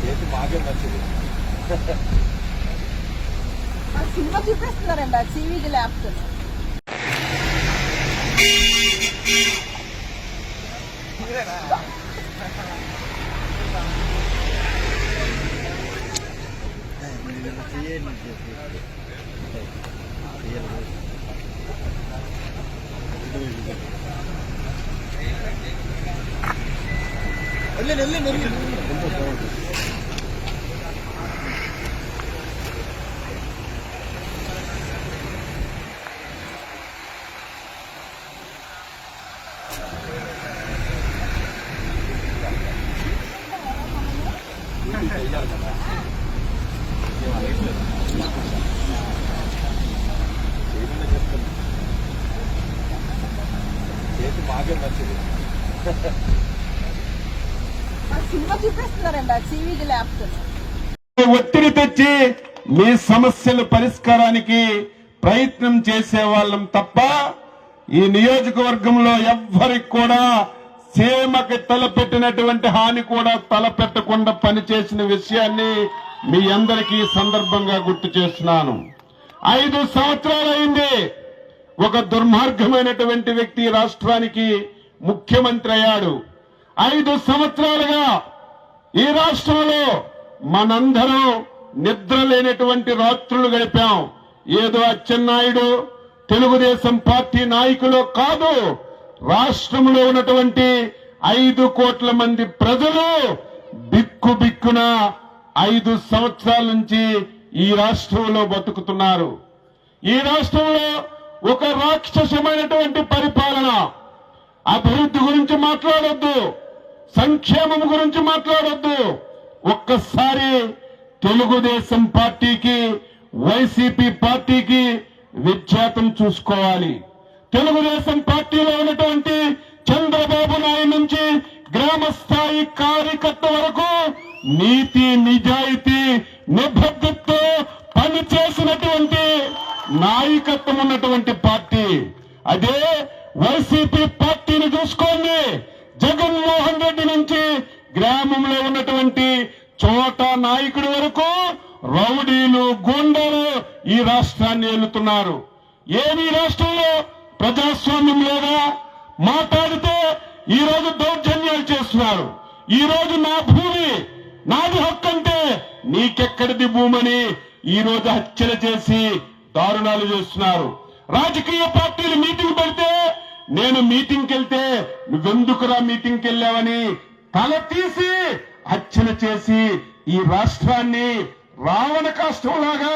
చేతి మాకే మంచిది సినిమా చూపిస్తున్నారండి ఆ సివిజీ ల్యాబ్స్ చేయమని మంచిది ఆ సినిమా చూపిస్తున్నారండి ఆ సివిజీ ల్యాబ్స్ ఒత్తిడి తెచ్చి మీ సమస్యల పరిష్కారానికి ప్రయత్నం చేసే వాళ్ళం తప్ప ఈ నియోజకవర్గంలో ఎవ్వరికి కూడా సీమకి తలపెట్టినటువంటి హాని కూడా తలపెట్టకుండా పనిచేసిన విషయాన్ని మీ అందరికీ సందర్భంగా గుర్తు చేస్తున్నాను. ఐదు సంవత్సరాలైంది. ఒక దుర్మార్గమైనటువంటి వ్యక్తి రాష్ట్రానికి ముఖ్యమంత్రి అయ్యాడు. ఐదు సంవత్సరాలుగా ఈ రాష్ట్రంలో మనందరం నిద్ర లేనటువంటి రాత్రులు గడిపాం. ఏదో అచ్చెన్నాయుడు తెలుగుదేశం పార్టీ నాయకులు కాదు. రాష్ట్రంలో ఉన్నటువంటి ఐదు కోట్ల మంది ప్రజలు బిక్కు బిక్కున ఐదు సంవత్సరాల నుంచి ఈ రాష్ట్రంలో బతుకుతున్నారు. ఈ రాష్ట్రంలో ఒక రాక్షసమైనటువంటి పరిపాలన. అభివృద్ధి గురించి మాట్లాడొద్దు. సంక్షేమం గురించి మాట్లాడొద్దు. ఒక్కసారి తెలుగుదేశం పార్టీకి వైసీపీ పార్టీకి విఖ్యాతం చూసుకోవాలి. తెలుగుదేశం పార్టీలో ఉన్నటువంటి చంద్రబాబు నాయుడు నుంచి గ్రామ స్థాయి కార్యకర్త వరకు నీతి నిజాయితీ నిబద్ధతతో పనిచేసినటువంటి నాయకత్వం ఉన్నటువంటి పార్టీ. అదే వైసీపీ పార్టీని చూసుకోండి. జగన్మోహన్ రెడ్డి నుంచి గ్రామంలో ఉన్నటువంటి చోట నాయకుడి వరకు రౌడీలు గుండెలు ఈ రాష్ట్రాన్ని ఏలుతున్నారు. ఏమి రాష్ట్రంలో ప్రజాస్వామ్యం లేదా? మాట్లాడితే ఈ రోజు దౌర్జన్యాలు చేస్తున్నారు. ఈ రోజు నా భూమి నాది హక్కు అంటే నీకెక్కడిది భూమని ఈ రోజు హత్యలు చేసి దారుణాలు చేస్తున్నారు. రాజకీయ పార్టీలు మీటింగ్ పెడితే నేను మీటింగ్కి వెళ్తే నువ్వెందుకురా మీటింగ్కి వెళ్ళావని తల తీసి హత్యలు చేసి ఈ రాష్ట్రాన్ని రావణ కాష్టంలాగా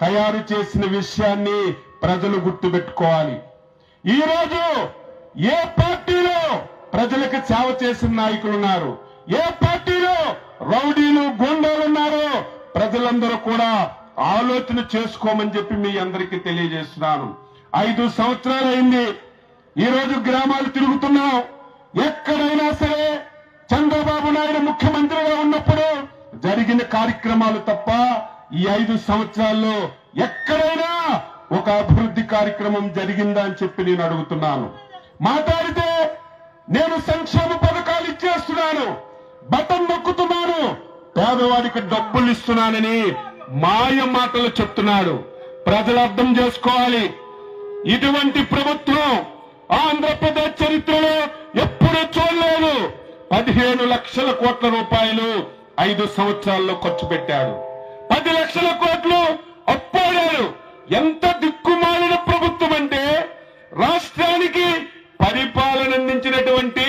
తయారు చేసిన విషయాన్ని ప్రజలు గుర్తుపెట్టుకోవాలి. ఈ రోజు ఏ పార్టీలో ప్రజలకు సేవ చేసిన నాయకులు ఉన్నారు? ఏ పార్టీలో రౌడీలు గూండాలు ఉన్నారో ప్రజలందరూ కూడా ఆలోచన చేసుకోమని చెప్పి మీ అందరికీ తెలియజేస్తున్నాను. ఐదు సంవత్సరాలు అయింది ఈ రోజు గ్రామాలు తిరుగుతున్నాం. ఎక్కడైనా సరే చంద్రబాబు నాయుడు ముఖ్యమంత్రిగా ఉన్నప్పుడు జరిగిన కార్యక్రమాలు తప్ప ఈ ఐదు సంవత్సరాల్లో ఎక్కడైనా ఒక అభివృద్ధి కార్యక్రమం జరిగిందా అని చెప్పి నేను అడుగుతున్నాను. మాట్లాడితే నేను సంక్షేమ పథకాలు ఇచ్చేస్తున్నాను. బటన్ నొక్కుతున్నాను. పేదవాడికి డబ్బులు ఇస్తున్నానని మాయ మాటలు చెప్తున్నాడు. ప్రజలు అర్థం చేసుకోవాలి. ఇటువంటి ప్రభుత్వం ఆంధ్రప్రదేశ్ చరిత్రలో ఎప్పుడూ చూడలేదు. పదిహేను లక్షల కోట్ల రూపాయలు ఐదు సంవత్సరాల్లో ఖర్చు పెట్టాడు. పది లక్షల కోట్లు అప్పాడారు ఎంత దిక్కుమాలిన ప్రభుత్వం అంటే రాష్ట్రానికి పరిపాలన అందించినటువంటి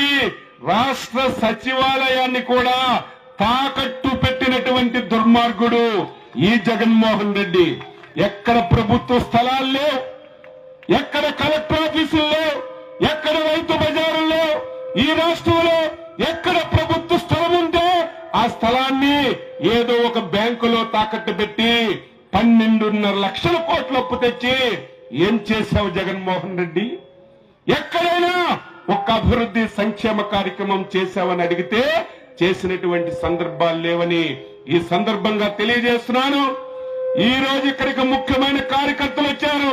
రాష్ట్ర సచివాలయాన్ని కూడా తాకట్టు పెట్టినటువంటి దుర్మార్గుడు ఈ జగన్మోహన్ రెడ్డి ఎక్కడ ప్రభుత్వ స్థలాల్లో ఎక్కడ కలెక్టర్ ఆఫీసుల్లో ఎక్కడ రైతు బజారుల్లో ఈ రాష్ట్రంలో ఎక్కడ ప్రభుత్వ స్థలం ఉంటే ఆ స్థలాన్ని ఏదో ఒక బ్యాంకులో తాకట్టు పెట్టి పన్నెండున్నర లక్షల కోట్ల అప్పు తెచ్చి ఏం చేశావు జగన్మోహన్ రెడ్డి? ఎక్కడైనా ఒక్క అభివృద్ధి సంక్షేమ కార్యక్రమం చేశావని అడిగితే చేసినటువంటి సందర్భాలు లేవని ఈ సందర్భంగా తెలియజేస్తున్నాను. ఈ రోజు ఇక్కడికి ముఖ్యమైన కార్యకర్తలు వచ్చారు.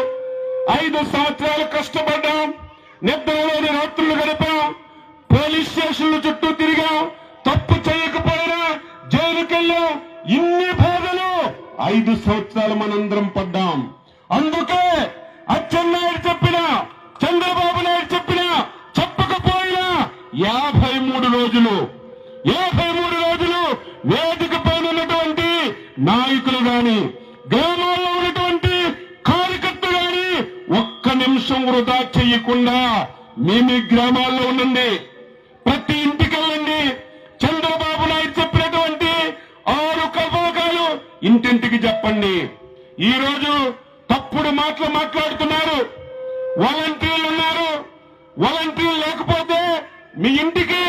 ఐదు సంవత్సరాలు కష్టపడ్డాం. నిద్రలోని రాత్రులు గడిపాం. పోలీస్ స్టేషన్ల చుట్టూ తిరిగాం. తప్పు చేయకపోయినా జైలుకెళ్ళాం. ఇన్ని బాధలు. ఐదు సంవత్సరాలు మనందరం పడ్డాం. అందుకే అచ్చెన్నాయుడు చెప్పిన చంద్రబాబు నాయుడు చెప్పిన చెప్పకపోయినా యాభై మూడు రోజులు యాభై మూడు రోజులు వేదిక పైన ఉన్నటువంటి నాయకులు గాని గ్రామాల్లో ఉన్నటువంటి కార్యకర్తలు గాని ఒక్క నిమిషం వృధా చెయ్యకుండా మీ మీ గ్రామాల్లో ఉండండి. ప్రతి ఇంటికి వెళ్ళండి. చంద్రబాబు నాయుడు చెప్పినటువంటి ఆరు కల్పకాలు ఇంటింటికి చెప్పండి. ఈ రోజు తప్పుడు మాటలు మాట్లాడుతున్నారు. వాలంటీర్లు ఉన్నారు. వాలంటీర్లు లేకపోతే మీ ఇంటికి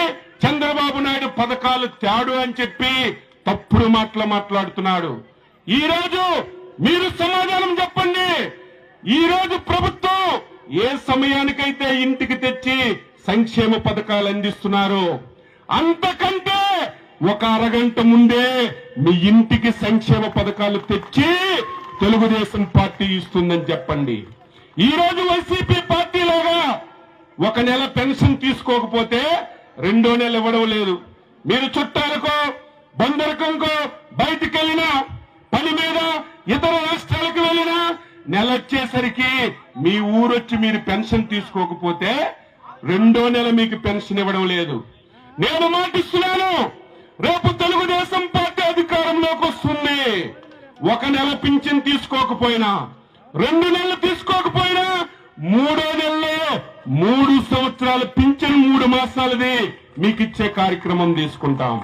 చంద్రబాబు నాయుడు పథకాలు తేడు అని చెప్పి తప్పుడు మాటలు మాట్లాడుతున్నాడు. ఈరోజు మీరు సమాధానం చెప్పండి. ఈరోజు ప్రభుత్వం ఏ సమయానికైతే ఇంటికి తెచ్చి సంక్షేమ పథకాలు అందిస్తున్నారు అంతకంటే ఒక అరగంట ముందే మీ ఇంటికి సంక్షేమ పథకాలు తెచ్చి తెలుగుదేశం పార్టీ ఇస్తుందని చెప్పండి. ఈ రోజు వైసీపీ పార్టీలోగా ఒక నెల పెన్షన్ తీసుకోకపోతే రెండో నెల ఇవ్వడం లేదు. మీరు చుట్టాలకో బందరకంకు బయటికి వెళ్ళినా పని మీద ఇతర రాష్ట్రాలకు వెళ్ళినా నెల వచ్చేసరికి మీ ఊరొచ్చి మీరు పెన్షన్ తీసుకోకపోతే రెండో నెల మీకు పెన్షన్ ఇవ్వడం లేదు. నేను మాటిస్తున్నాను రేపు తెలుగుదేశం పార్టీ అధికారంలోకి వస్తుంది. ఒక నెల పింఛన్ తీసుకోకపోయినా రెండు నెలలు తీసుకోకపోయినా మూడో నెలలో మూడు సంవత్సరాల పింఛన్ మూడు మాసాలది మీకు ఇచ్చే కార్యక్రమం తీసుకుంటాం.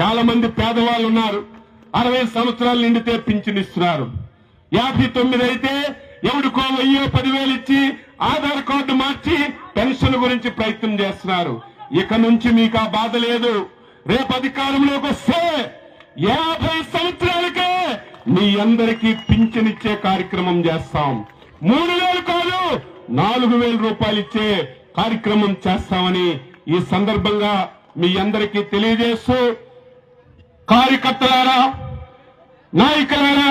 చాలా మంది పేదవాళ్ళు ఉన్నారు. అరవై సంవత్సరాలు నిండితే పింఛన్ ఇస్తున్నారు. యాభై తొమ్మిది అయితే ఎవడికో వెయ్యో పదివేలు ఇచ్చి ఆధార్ కార్డు మార్చి పెన్షన్ గురించి ప్రయత్నం చేస్తున్నారు. ఇక నుంచి మీకు ఆ బాధ లేదు. రేపు అధికారంలోకి వస్తే యాభై సంవత్సరాలకే మీ అందరికీ పింఛన్ ఇచ్చే కార్యక్రమం చేస్తాం. మూడు వేలు కాదు నాలుగు వేల రూపాయలు ఇచ్చే కార్యక్రమం చేస్తామని ఈ సందర్భంగా మీ అందరికీ తెలియజేస్తూ కార్యకర్తలారా నాయకులారా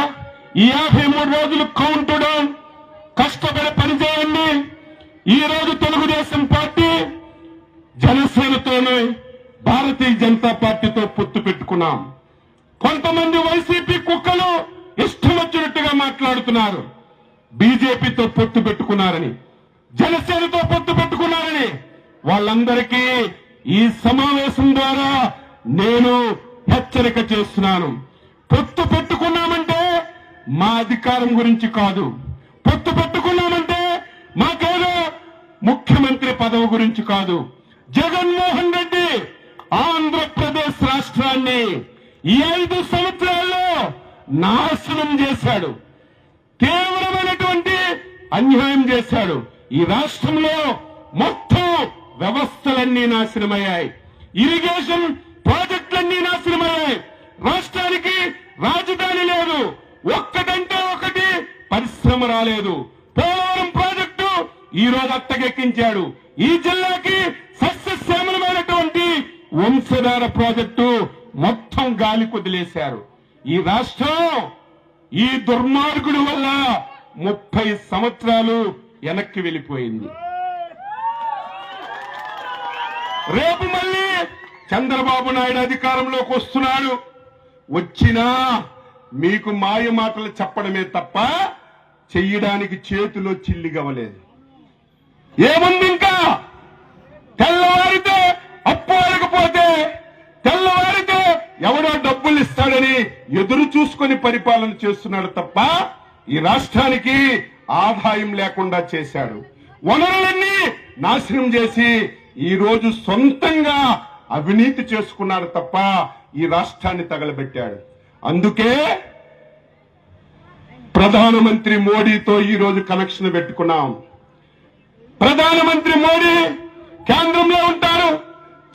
ఈ యాభై మూడు రోజులు కౌంట్ డౌన్ కష్టపడి పనిచేయండి. ఈ రోజు తెలుగుదేశం పార్టీ జనసేనతోనే భారతీయ జనతా పార్టీతో పొత్తు పెట్టుకున్నాం. కొంతమంది వైసీపీ కుక్కలు ఇష్టం వచ్చినట్టుగా మాట్లాడుతున్నారు. బీజేపీతో పొత్తు పెట్టుకున్నారని జనసేనతో పొత్తు పెట్టుకున్నారని వాళ్ళందరికీ ఈ సమావేశం ద్వారా నేను హెచ్చరిక చేస్తున్నాను. పొత్తు పెట్టుకున్నామంటే మా అధికారం గురించి కాదు. పొత్తు పెట్టుకున్నామంటే మాకేదో ముఖ్యమంత్రి పదవి గురించి కాదు. జగన్మోహన్ రెడ్డి ఆంధ్రప్రదేశ్ రాష్ట్రాన్ని ఈ ఐదు సంవత్సరాల్లో నాశనం చేశాడు. తీవ్రమైనటువంటి అన్యాయం చేశాడు. ఈ రాష్ట్రంలో మొత్తం వ్యవస్థలన్నీ నాశనమయ్యాయి. ఇరిగేషన్ ప్రాజెక్టులన్నీ నాశనమయ్యాయి. రాష్ట్రానికి రాజధాని లేదు. ఒక్కటంటే ఒకటి పరిశ్రమ రాలేదు. పోలవరం ప్రాజెక్టు ఈ రోజు అత్తకెక్కించాడు ఈ జిల్లాకి సస్యశ్యామలమైనటువంటి వంశధార ప్రాజెక్టు మొత్తం గాలి కుదిలేశారు. ఈ రాష్ట్రం ఈ దుర్మార్గుడి వల్ల ముప్పై సంవత్సరాలు వెనక్కి వెళ్ళిపోయింది. రేపు మళ్ళీ చంద్రబాబు నాయుడు అధికారంలోకి వస్తున్నాడు. వచ్చినా మీకు మాయ మాటలు చెప్పడమే తప్ప చెయ్యడానికి చేతిలో చిల్లిగవలేదు ఏముంది ఇంకా? తెల్లవారితే అప్పు అడగపోతే తెల్లవారితే ఎవడో డబ్బులు ఇస్తాడని ఎదురు చూసుకొని పరిపాలన చేస్తున్నాడు తప్ప ఈ రాష్ట్రానికి ఆదాయం లేకుండా చేశాడు. వనరులన్నీ నాశనం చేసి ఈ రోజు సొంతంగా అవినీతి చేసుకున్నాడు తప్ప ఈ రాష్ట్రాన్ని తగలబెట్టాడు. అందుకే ప్రధానమంత్రి మోడీతో ఈ రోజు కనెక్షన్ పెట్టుకున్నాం. ప్రధానమంత్రి మోడీ కేంద్రంలో ఉంటారు.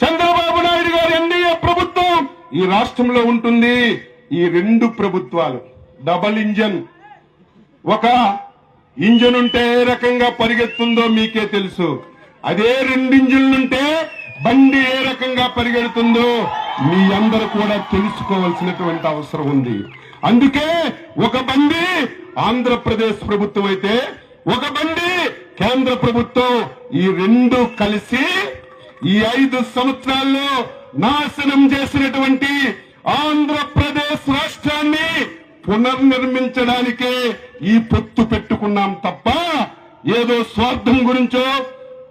చంద్రబాబు నాయుడు గారు ఎన్డీఏ ప్రభుత్వం ఈ రాష్ట్రంలో ఉంటుంది. ఈ రెండు ప్రభుత్వాలు డబల్ ఇంజన్. ఒక ఇంజన్ ఉంటే ఏ రకంగా పరిగెత్తుందో మీకే తెలుసు. అదే రెండు ఇంజన్లుంటే బండి ఏ రకంగా పరిగెడుతుందో మీ అందరూ కూడా తెలుసుకోవాల్సినటువంటి అవసరం ఉంది. అందుకే ఒక బండి ఆంధ్రప్రదేశ్ ప్రభుత్వం అయితే ఒక బండి కేంద్ర ప్రభుత్వం ఈ రెండు కలిసి ఈ ఐదు సంవత్సరాల్లో నాశనం చేసినటువంటి ఆంధ్రప్రదేశ్ రాష్ట్రాన్ని పునర్నిర్మించడానికే ఈ పొత్తు పెట్టుకున్నాం తప్ప ఏదో స్వార్థం గురించో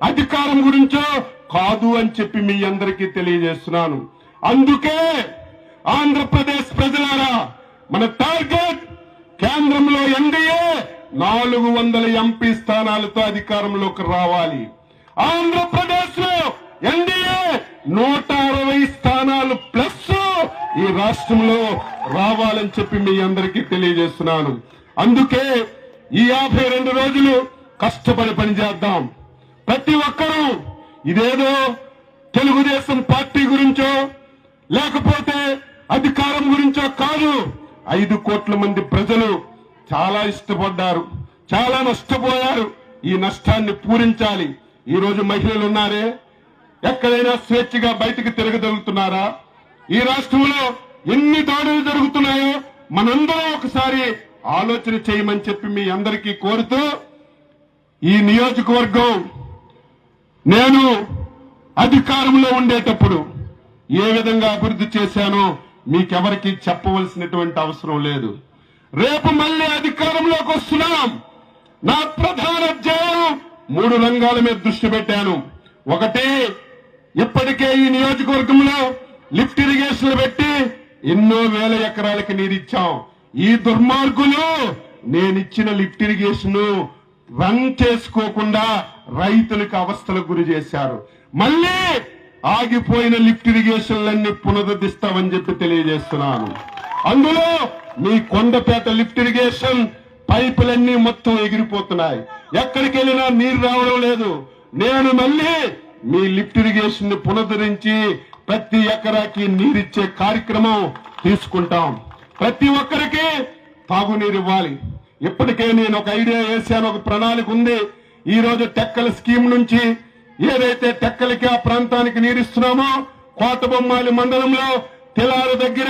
అధికారం గురించో కాదు అని చెప్పి మీ అందరికీ తెలియజేస్తున్నాను. అందుకే ఆంధ్రప్రదేశ్ ప్రజలారా మన టార్గెట్ కేంద్రంలో ఎన్డీఏ నాలుగు వందల ఎంపీ స్థానాలతో అధికారంలోకి రావాలి. ఆంధ్రప్రదేశ్లో ఎన్డీఏ నూట అరవై స్థానాలు ప్లస్ ఈ రాష్ట్రంలో రావాలని చెప్పి మీ అందరికీ తెలియజేస్తున్నాను. అందుకే ఈ యాభై రెండు రోజులు కష్టపడి పనిచేద్దాం. ప్రతి ఒక్కరూ ఇదేదో తెలుగుదేశం పార్టీ గురించో లేకపోతే అధికారం గురించో కాదు. ఐదు కోట్ల మంది ప్రజలు చాలా ఇష్టపడ్డారు చాలా నష్టపోయారు. ఈ నష్టాన్ని పూరించాలి. ఈ రోజు మహిళలు ఉన్నారే? ఎక్కడైనా స్వేచ్ఛగా బయటకు తిరగగలుగుతున్నారా ఈ రాష్ట్రంలో ఎన్ని దాడులు జరుగుతున్నాయో మనందరం ఒకసారి ఆలోచన చేయమని చెప్పి మీ అందరికీ కోరుతూ ఈ నియోజకవర్గం నేను అధికారంలో ఉండేటప్పుడు ఏ విధంగా అభివృద్ధి చేశానో మీకెవరికి చెప్పవలసినటువంటి అవసరం లేదు. రేపు మళ్ళీ అధికారంలోకి వస్తున్నాం. నా ప్రధాన ధ్యేయం మూడు రంగాల మీద దృష్టి పెట్టాను. ఒకటి ఇప్పటికే ఈ నియోజకవర్గంలో లిఫ్ట్ ఇరిగేషన్లు పెట్టి ఎన్నో వేల ఎకరాలకి నీరిచ్చాం. ఈ దుర్మార్గులు నేనిచ్చిన లిఫ్ట్ ఇరిగేషన్ రన్ చేసుకోకుండా రైతులకు అవస్థలకు గురి చేశారు. మళ్ళీ ఆగిపోయిన లిఫ్ట్ ఇరిగేషన్లన్నీ పునరుద్ధరిస్తామని చెప్పి తెలియజేస్తున్నాను. అందులో మీ కొండపేట లిఫ్ట్ ఇరిగేషన్ పైపులన్నీ మొత్తం ఎగిరిపోతున్నాయి. ఎక్కడికి వెళ్ళినా నీరు రావడం లేదు. నేను మళ్ళీ మీ లిఫ్ట్ ఇరిగేషన్ని పునరుద్ధరించి ప్రతి ఎకరాకి నీరిచ్చే కార్యక్రమం తీసుకుంటాం. ప్రతి ఒక్కరికి తాగునీరు ఇవ్వాలి. ఇప్పటికే నేను ఒక ఐడియా వేసాను ఒక ప్రణాళిక ఉంది. ఈ రోజు టెక్కల స్కీమ్ నుంచి ఏదైతే టెక్కలకి ఆ ప్రాంతానికి నీరిస్తున్నామో కోటబొమ్మాలి మండలంలో తెలారు దగ్గర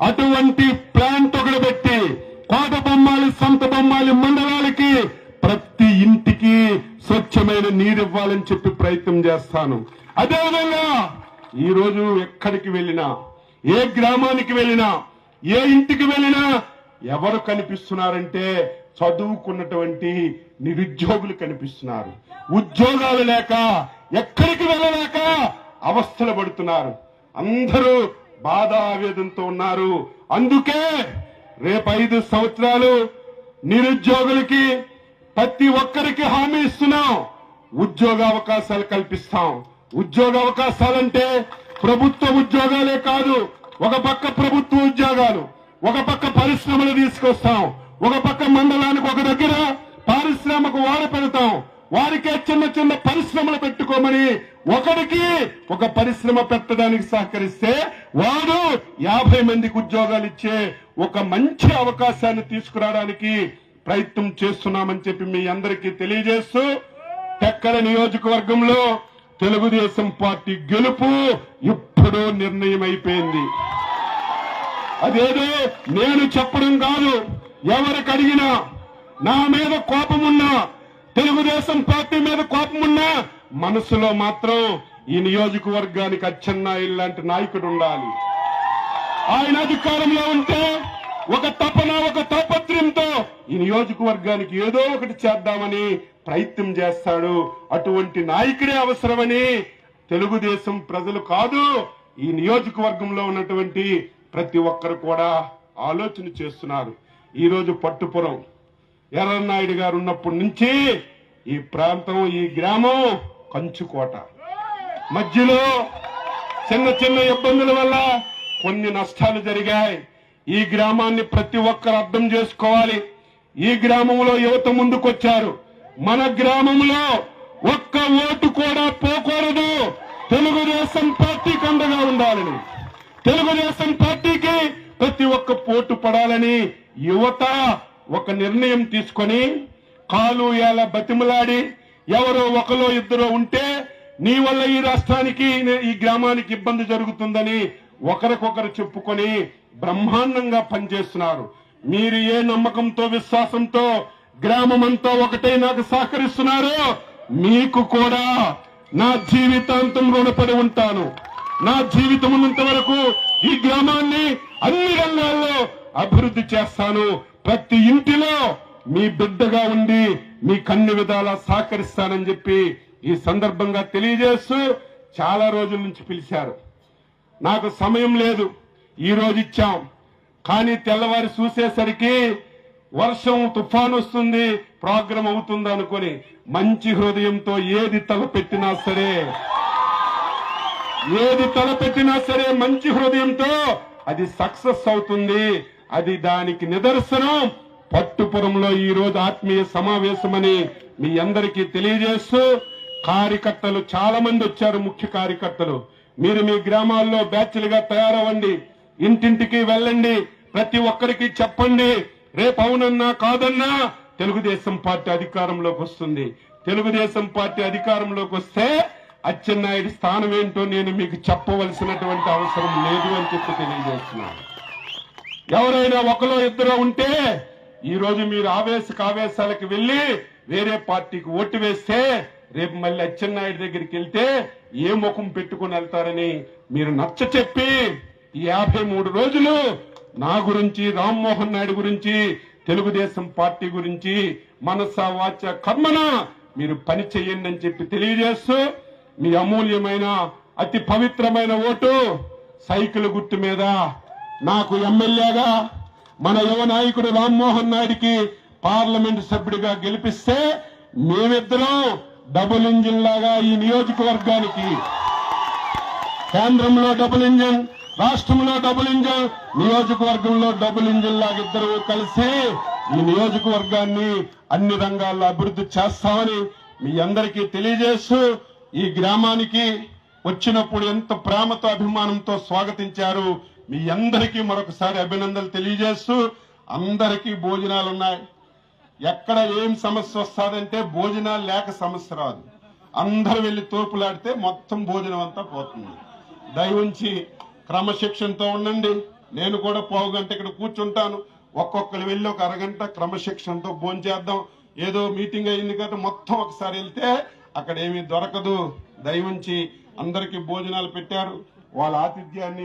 అటువంటి ప్లాంట్ ఒకటి పెట్టి కోటబొమ్మాలి సంత బొమ్మాలి మండలాలకి ప్రతి ఇంటికి స్వచ్ఛమైన నీరు ఇవ్వాలని చెప్పి ప్రయత్నం చేస్తాను. అదేవిధంగా ఈ రోజు ఎక్కడికి వెళ్ళినా ఏ గ్రామానికి వెళ్ళినా ఏ ఇంటికి వెళ్ళినా ఎవరు కనిపిస్తున్నారంటే చదువుకున్నటువంటి నిరుద్యోగులు కనిపిస్తున్నారు. ఉద్యోగాలు లేక ఎక్కడికి వెళ్ళలేక అవస్థలు పడుతున్నారు. అందరూ బాధ ఆవేదంతో ఉన్నారు. అందుకే రేపు ఐదు సంవత్సరాలు నిరుద్యోగులకి ప్రతి ఒక్కరికి హామీ ఇస్తున్నాం. ఉద్యోగ అవకాశాలు కల్పిస్తాం. ఉద్యోగ అవకాశాలంటే ప్రభుత్వ ఉద్యోగాలే కాదు ఒక పక్క ప్రభుత్వ ఉద్యోగాలు ఒక పక్క పరిశ్రమలు తీసుకొస్తాం ఒక పక్క మండలానికి ఒక దగ్గర పారిశ్రామిక వాడ పెడతాం వారికే చిన్న చిన్న పరిశ్రమలు పెట్టుకోమని ఒకడికి ఒక పరిశ్రమ పెట్టడానికి సహకరిస్తే వాడు యాభై మందికి ఉద్యోగాలు ఇచ్చే ఒక మంచి అవకాశాన్ని తీసుకురావడానికి ప్రయత్నం చేస్తున్నామని చెప్పి మీ అందరికీ తెలియజేస్తూ టెక్కల నియోజకవర్గంలో తెలుగుదేశం పార్టీ గెలుపు ఇప్పుడు నిర్ణయం అయిపోయింది అదేదో నేను చెప్పడం కాదు ఎవరికి అడిగినా నా మీద కోపమున్నా తెలుగుదేశం పార్టీ మీద కోపమున్నా మనసులో మాత్రం ఈ నియోజకవర్గానికి అచ్చెన్నాయుడు లాంటి నాయకుడు ఉండాలి. ఆయన అధికారంలో ఉంటే ఒక తపన ఒక తాపత్రయంతో ఈ నియోజకవర్గానికి ఏదో ఒకటి చేద్దామని ప్రయత్నం చేస్తాడు. అటువంటి నాయకుడే అవసరమని తెలుగుదేశం ప్రజలు కాదు ఈ నియోజకవర్గంలో ఉన్నటువంటి ప్రతి ఒక్కరు కూడా ఆలోచన చేస్తున్నారు. ఈరోజు పట్టుపురం ఎర్రనాయుడు గారు ఉన్నప్పటి నుంచి ఈ ప్రాంతం ఈ గ్రామం కంచుకోట. మధ్యలో చిన్న చిన్న ఇబ్బందుల వల్ల కొన్ని నష్టాలు జరిగాయి. ఈ గ్రామాన్ని ప్రతి ఒక్కరు అర్థం చేసుకోవాలి. ఈ గ్రామంలో యువత ముందుకొచ్చారు. మన గ్రామంలో ఒక్క ఓటు కూడా పోకూడదు. తెలుగుదేశం పార్టీకి అండగా ఉండాలని తెలుగుదేశం పార్టీకి ప్రతి ఒక్క పోటు పడాలని యువత ఒక నిర్ణయం తీసుకొని కాలు ఎలా బతిమలాడి ఎవరో ఒకలో ఇద్దరు ఉంటే నీ వల్ల ఈ రాష్ట్రానికి ఈ గ్రామానికి ఇబ్బంది జరుగుతుందని ఒకరికొకరు చెప్పుకొని బ్రహ్మాండంగా పనిచేస్తున్నారు. మీరు ఏ నమ్మకంతో విశ్వాసంతో గ్రామమంతా ఒకటే నాకు సహకరిస్తున్నారో మీకు కూడా నా జీవితాంతం రుణపడి ఉంటాను. నా జీవితం ఉన్నంత వరకు ఈ గ్రామాన్ని అన్ని రంగాల్లో అభివృద్ధి చేస్తాను. ప్రతి ఇంటిలో మీ బిడ్డగా ఉండి మీ కన్ని విధాలా సహకరిస్తానని చెప్పి ఈ సందర్భంగా తెలియజేస్తూ చాలా రోజుల నుంచి పిలిచారు. నాకు సమయం లేదు. ఈ రోజు ఇచ్చాం. కానీ తెల్లవారి చూసేసరికి వర్షం తుఫాన్ వస్తుంది ప్రోగ్రాం అవుతుంది అనుకుని మంచి హృదయంతో ఏది తలపెట్టినా సరే ఏది తలపెట్టినా సరే మంచి హృదయంతో అది సక్సెస్ అవుతుంది. అది దానికి నిదర్శనం. పట్టుపురంలో ఈ రోజు ఆత్మీయ సమావేశమని మీ అందరికీ తెలియజేస్తూ కార్యకర్తలు చాలా మంది వచ్చారు ముఖ్య కార్యకర్తలు. మీరు మీ గ్రామాల్లో బ్యాచ్లుగా తయారవ్వండి. ఇంటింటికి వెళ్ళండి. ప్రతి ఒక్కరికి చెప్పండి. రేపు అవునన్నా కాదన్నా తెలుగుదేశం పార్టీ అధికారంలోకి వస్తుంది. తెలుగుదేశం పార్టీ అధికారంలోకి వస్తే అచ్చెన్నాయుడి స్థానం ఏంటో నేను మీకు చెప్పవలసినటువంటి అవసరం లేదు అని చెప్పి తెలియజేస్తున్నాను. ఎవరైనా ఒకరో ఇద్దరు ఉంటే ఈ రోజు మీరు ఆవేశక ఆవేశాలకు వెళ్ళి వేరే పార్టీకి ఓటు వేస్తే రేపు మళ్ళీ అచ్చెన్నాయుడు దగ్గరికి వెళ్తే ఏ ముఖం పెట్టుకుని వెళ్తారని మీరు నచ్చ చెప్పి ఈ యాభై మూడు రోజులు నా గురించి రామ్మోహన్ నాయుడు గురించి తెలుగుదేశం పార్టీ గురించి మనస వాచ కర్మన మీరు పని చెయ్యండి అని చెప్పి తెలియజేస్తూ మీ అమూల్యమైన అతి పవిత్రమైన ఓటు సైకిల్ గుర్తు మీద నాకు ఎమ్మెల్యేగా మన యువ నాయకుడు రామ్మోహన్ నాయుడికి పార్లమెంట్ సభ్యుడిగా గెలిపిస్తే మేమిద్దరం డబుల్ ఇంజిన్ లాగా ఈ నియోజకవర్గానికి కేంద్రంలో డబుల్ ఇంజన్ రాష్ట్రంలో డబుల్ ఇంజన్ నియోజకవర్గంలో డబుల్ ఇంజన్ లాగా ఇద్దరు కలిసి ఈ నియోజకవర్గాన్ని అన్ని రంగాల్లో అభివృద్ధి చేస్తామని మీ అందరికీ తెలియజేస్తూ ఈ గ్రామానికి వచ్చినప్పుడు ఎంత ప్రేమతో అభిమానంతో స్వాగతించారు మీ అందరికీ మరొకసారి అభినందనలు తెలియజేస్తూ అందరికీ భోజనాలు ఉన్నాయి ఎక్కడ ఏం సమస్య వస్తుందంటే భోజనాలు లేక సమస్య రాదు. అందరు వెళ్ళి తోపులాడితే మొత్తం భోజనం అంతా పోతుంది. దయవుంచి క్రమశిక్షణతో ఉండండి. నేను కూడా పావు గంట ఇక్కడ కూర్చుంటాను. ఒక్కొక్కరు వెళ్ళి ఒక అరగంట క్రమశిక్షణతో భోజనం చేద్దాం. ఏదో మీటింగ్ అయింది కదా మొత్తం ఒకసారి వెళ్తే అక్కడ ఏమీ దొరకదు. దయవుంచి అందరికీ భోజనాలు పెట్టారు. వాళ్ళ ఆతిథ్యాన్ని